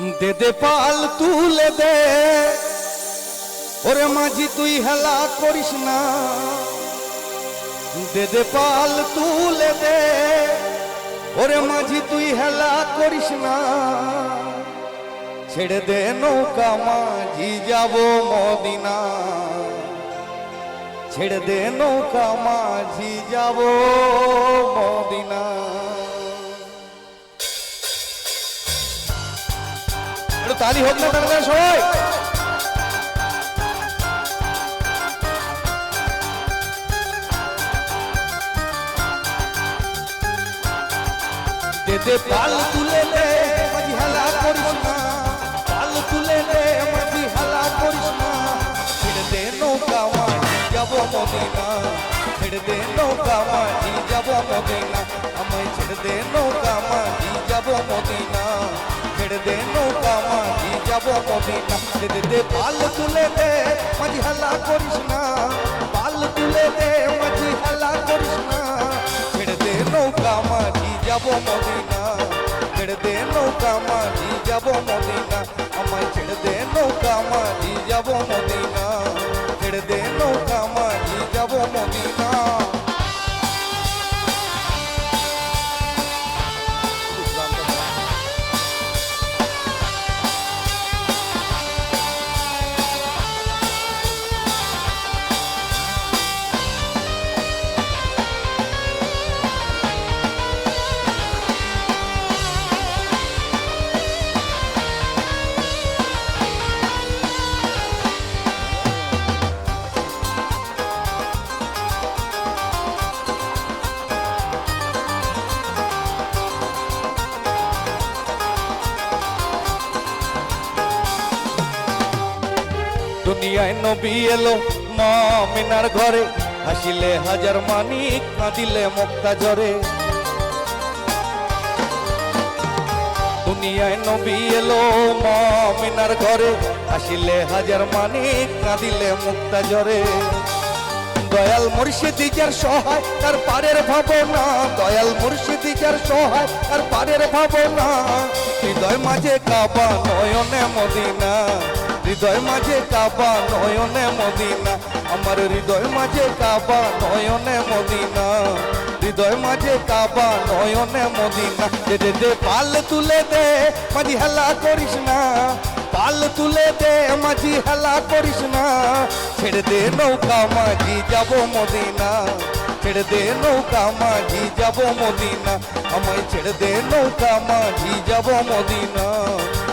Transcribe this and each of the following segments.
দে দে পাল তুলে দে। ওরে মাঝি, তুই হেলা করিস না। দে দে পাল তুলে দে। ওরে মাঝি, তুই হেলা করিস না। ছেড়ে দে নৌকা, মাঝি, যাব মদিনা। ছেড়ে দে নৌকা, মাঝি, যাব তালি হোক না তাহলে সবাই। দে পাল তুলে দে, মাঝি হালা করিস না। পাল তুলে দে, মাঝি হালা করিস না। ছেড়ে দে নৌকা, মাঝি যাব মদিনা ছেড়ে দে নৌকা, মাঝি যাব মদিনা আমায় ছেড়ে দে নৌকা, মাঝি যাব মদিনা ছেড়ে দে নৌকা মাঝি যাব মদিনা দে দে দে পাল তুলে দে মাঝি হালা করিস না পাল তুলে দে মাঝি হালা করিস না ছেড়ে দে নৌকা মাঝি যাব মদিনা ছেড়ে দে নৌকা মাঝি যাব মদিনা দুনিয়ায় নবী এলো মিনার ঘরে। হাসিলে হাজার মানি, কাঁদিলে মুক্তা জরে দুনিয়ায় নবী এলো মিনার ঘরে। হাসিলে হাজার মানি, কাঁদিলে মুক্তা জরে দয়াল মুর্শিদি যার সহায়, তার পারের ভাবনা। দয়াল মুর্শিদি যার সহায়, তার পারের ভাবনা। হৃদয় মাঝে কাবা নয়নে মদিনা। হৃদয় মাঝে কাবা, নয়নে মদিনা। আমার হৃদয় মাঝে কাবা, নয়নে মদিনা। হৃদয় মাঝে কাবা, নয়নে মদিনা। দে দে পাল তুলে দে, মাঝি হেলা করিস না। পাল তুলে দে, মাঝি হেলা করিস না। ছেড়ে দে নৌকা, মাঝি যাব মদিনা। ছেড়ে দে নৌকা, মাঝি যাব মদিনা। আমায় ছেড়ে দে নৌকা, মাঝি যাব মদিনা।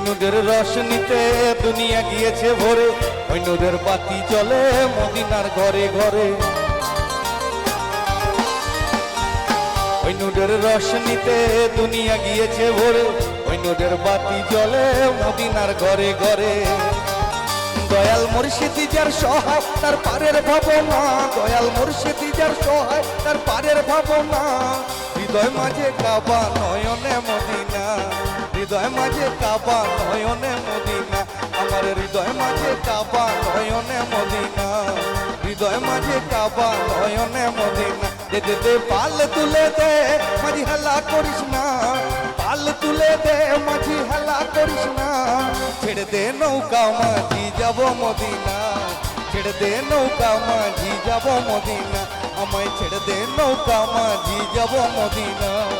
ওই নূরের রশনিতে দুনিয়া গিয়েছে ভরে। ওই নূরের বাতি চলে মদিনার ঘরে ঘরে। ওই নূরের রশনিতে দুনিয়া গিয়েছে ভরে। ওই নূরের বাতি জ্বলে মদিনার ঘরে ঘরে। দয়াল মুর্শিদি যার সহায়, তার পারের ভাবনা। দয়াল মুর্শিদি যার সহায়, তার পারের ভাবনা। হৃদয় মাঝে কাবা নয়নে মদিনা। হৃদয় মাঝে কাবা নয়নে মদিনা। আমার হৃদয় মাঝে কাবা নয়নে মদিনা। হৃদয় মাঝে কাবা নয়নে মদিনা। দে দে দে, পাল তুলে দে, মাঝি হেলা করিস না। পাল তুলে দে, মাঝি হেলা করিস না। ছেড়ে দে নৌকা, মাঝি যাব মদিনা। ছেড়ে দে নৌকা, মাঝি যাব মদিনা। আমায় ছেড়ে দে নৌকা, মাঝি যাব মদিনা।